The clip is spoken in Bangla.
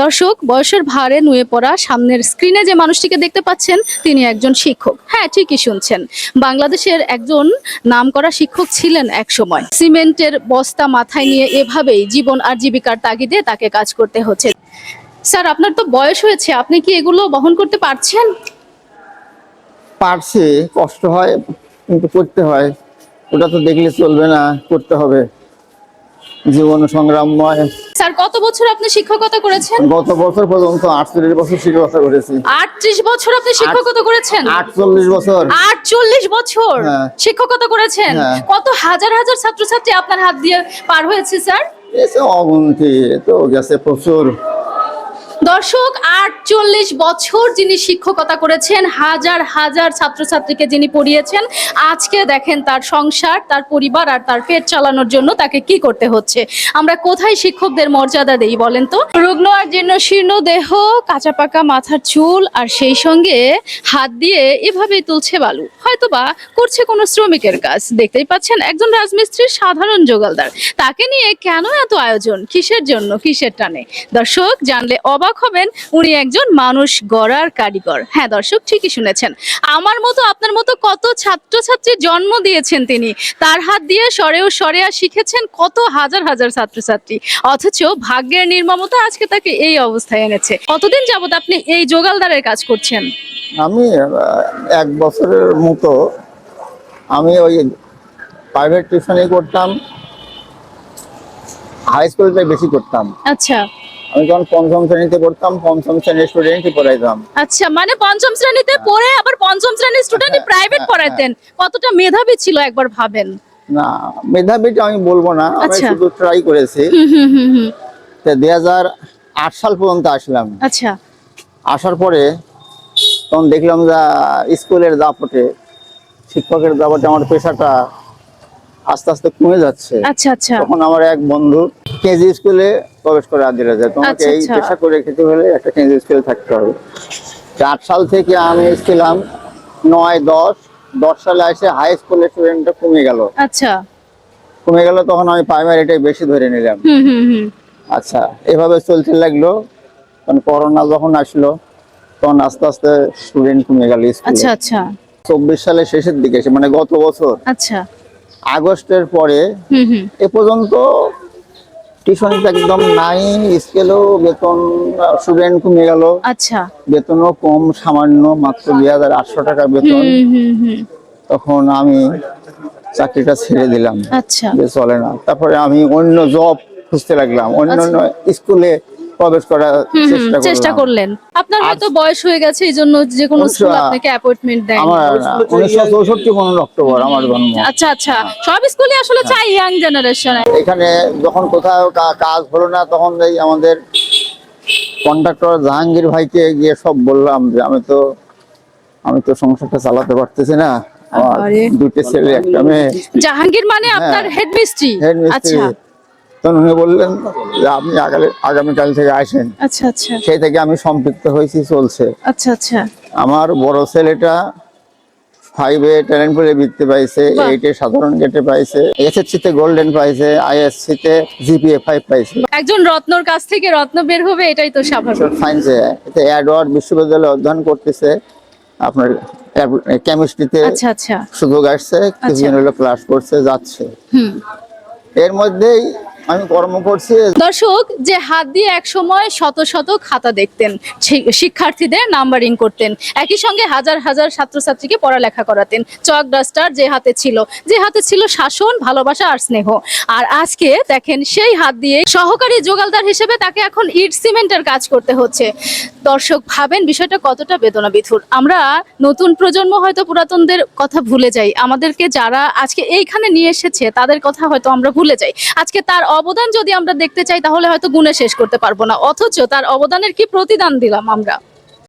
দর্শক, বয়সের ভারে নুয়ে পড়া সামনের স্ক্রিনে যে মানুষটিকে দেখতে পাচ্ছেন, তিনি একজন শিক্ষক। হ্যাঁ ঠিকই শুনছেন। বাংলাদেশের একজন নামকরা শিক্ষক ছিলেন এক সময় সিমেন্টের বস্তা মাথায় নিয়ে এভাবেই জীবন আর জীবিকার তাগিদে তাকে কাজ করতে হচ্ছে। স্যার, আপনার তো বয়স হয়েছে। আপনি কি এগুলো বহন করতে পারছেন? পারছি, কষ্ট হয়, কিন্তু করতে হয়। ওটা তো দেখলে চলবে না, করতে হবে। জীবন সংগ্রামময় স্যার কত বছর আপনি শিক্ষকতা করেছেন? গত বছর পর্যন্ত আটচল্লিশ বছর শিক্ষকতা করেছি। আটত্রিশ বছর আপনি শিক্ষকতা করেছেন? আটচল্লিশ বছর। আটচল্লিশ বছর হ্যাঁ। শিক্ষকতা করেছেন? হ্যাঁ। কত হাজার হাজার ছাত্রছাত্রী আপনার হাত দিয়ে পার হয়েছে স্যার? এসে অগুন্তি তো গেছে প্রচুর। দর্শক, আটচল্লিশ বছর যিনি শিক্ষকতা করেছেন, হাজার হাজার ছাত্রছাত্রীকে যিনি পড়িয়েছেন, আজকে দেখেন তার সংসার, তার পরিবার আর তার পেট চালানোর জন্য তাকে কি করতে হচ্ছে? আমরা কোথায় শিক্ষকদের মর্যাদা দেই বলেন তো? রুগ্ন আর জীর্ণ শীর্ণ দেহ, কাঁচা পাকা মাথার চুল, আর সেই সঙ্গে হাত দিয়ে এভাবেই তুলছে বালু। হয়তোবা করছে কোনো শ্রমিকের কাজ। দেখতেই পাচ্ছেন একজন রাজমিস্ত্রির সাধারণ জোগালদার। তাকে নিয়ে কেন এত আয়োজন? কিসের জন্য? কিসের টানে? দর্শক, জানলে অবাক হবেন উনি একজন মানুষ গড়ার কারিগর। হ্যাঁ দর্শক ঠিকই শুনেছেন। আমার মতো আপনার মতো কত ছাত্রছাত্রীর জন্ম দিয়েছেন তিনি। তার হাত দিয়ে সরেও সরেয়া শিখেছেন কত হাজার হাজার ছাত্রছাত্রী। অথচ ভাগ্যের নির্মমতা আজকে তাকে এই অবস্থায় এনেছে। কতদিন যাবত আপনি এই জোগালদারের কাজ করছেন? আমি এক বছরের মতো আমি ওই প্রাইভেট টিউশনই করতাম হাই স্কুলটাই বেশি করতাম। আচ্ছা। আমি যখন পঞ্চম শ্রেণীতে পড়তাম পঞ্চম শ্রেণির স্টুডেন্টই পড়াইতাম। আচ্ছা মানে পঞ্চম শ্রেণীতে পড়ে আবার পঞ্চম শ্রেণির স্টুডেন্ট হ্যাঁ, প্রাইভেট পড়াতেন। কতটা মেধাবী ছিল একবার ভাবেন? না মেধাবীটা আমি বলব না আমি আচ্ছা। শুধু ট্রাই করেছি। হুম হুম হুম হুম। তো দুই হাজার আট সাল পর্যন্ত আসলাম। আচ্ছা। আসার পরে তখন দেখলাম যে স্কুলের দাপটে শিক্ষকের দাপটে আমার পেশাটা আস্তে আস্তে কমে যাচ্ছে। আচ্ছা আচ্ছা। তখন আমার এক বন্ধু কেজি স্কুলে প্রবেশ করে আদিরা যায়। তোমাকে আচ্ছা, এই আচ্ছা। পেশা করে খেতে হলে একটা কেজি স্কুলে থাকতে হবে। আট সাল থেকে আমি ছিলাম নয় দশ দশ সালে এসে হাই স্কুলের স্টুডেন্টটা কমে গেল। আচ্ছা। কমে গেল তখন আমি প্রাইমারিটাই বেশি ধরে নিলাম। আচ্ছা এভাবে চলতে লাগল। তখন করোনা যখন আসলো তখন আস্তে আস্তে স্টুডেন্ট কমে গেল আচ্ছা আচ্ছা। চব্বিশ সালের শেষের দিকে এসে মানে গত বছর। আচ্ছা। আগস্টের পরে হুম হুম। এ পর্যন্ত টিউশনিতে একদম নাই স্কেলও বেতন স্টুডেন্ট কমে গেল। আচ্ছা। বেতনও কম সামান্য মাত্র দুই হাজার আটশো টাকা বেতন। তখন আমি চাকরিটা ছেড়ে দিলাম। আচ্ছা। চলে না। তারপরে আমি অন্য জব খুঁজতে লাগলাম। অন্য অন্য স্কুলে প্রবেশ করার চেষ্টা করলেন। আপনার হয়তো বয়স হয়ে গেছে এই জন্য যে কোনো স্কুল আপনাকে অ্যাপয়েন্টমেন্ট দেয় আমার পনেরো অক্টোবর আমার জন্ম। আচ্ছা আচ্ছা। সব স্কুলে আসলে চাই ইয়াং জেনারেশন এখানে যখন কোথাও কাজ হলো না তখন এই আমাদের কন্ট্রাক্টর জাহাঙ্গীর ভাইকে গিয়ে সব বললাম যে আমি তো আমি তো সংসারটা চালাতে পারতেছি না। আমার দুটো ছেলে একটা মেয়ে। জাহাঙ্গীর মানে আপনার হেড মিস্ত্রি হেড মিস্ত্রি আচ্ছা। তখন উনি বললেন যে আপনি আগামী আগামীকাল থেকে আসেন। আচ্ছা আচ্ছা। সেই থেকে আমি সম্পৃক্ত হয়েছি চলছে। আচ্ছা আচ্ছা। আমার বড় ছেলেটা ফাইভে ট্যালেন্ট বলে বৃত্তি পাইছে। এইটে সাধারণ গেটে পাইছে এসএসসি তে গোল্ডেন পাইছে আইএসসি তে জিপিএ ফাইভ পাইছে। একজন রত্নর কাছ থেকে রত্ন বের হবে এটাই তো স্বাভাবিক। সায়েন্সে এতে অ্যাডওয়ার্ড বিশ্ববিদ্যালয়ে অধ্যয়ন করতেছে আপনার কেমিস্ট্রিতে আচ্ছা আচ্ছা। সুযোগ আসছে কিছুদিন হলো ক্লাস করছে যাচ্ছে। এর মধ্যেই আমি কর্ম করছি। দর্শক, যে হাত দিয়ে এক সময় শত শত খাতা দেখতেন শিক্ষার্থীদের নাম্বারিং করতেন, একই সঙ্গে হাজার হাজার ছাত্রছাত্রীকে পড়ালেখা করাতেন, চক ডাস্টার যে হাতে ছিল, যে হাতে ছিল শাসন, ভালোবাসা আর স্নেহ। আর আজকে দেখেন, সেই হাত দিয়ে সহকারী যোগালদার হিসেবে তাকে এখন ইট সিমেন্টের কাজ করতে হচ্ছে। দর্শক, ভাবেন বিষয়টা কতটা বেদনা বিথুর আমরা নতুন প্রজন্ম হয়তো পুরাতনদের কথা ভুলে যাই। আমাদেরকে যারা আজকে এইখানে নিয়ে এসেছে, তাদের কথা হয়তো আমরা ভুলে যাই। আজকে তার অবদান যদি আমরা দেখতে চাই, তাহলে হয়তো গুণে শেষ করতে পারব না। অথচ তার অবদানের কি প্রতিদান দিলাম আমরা?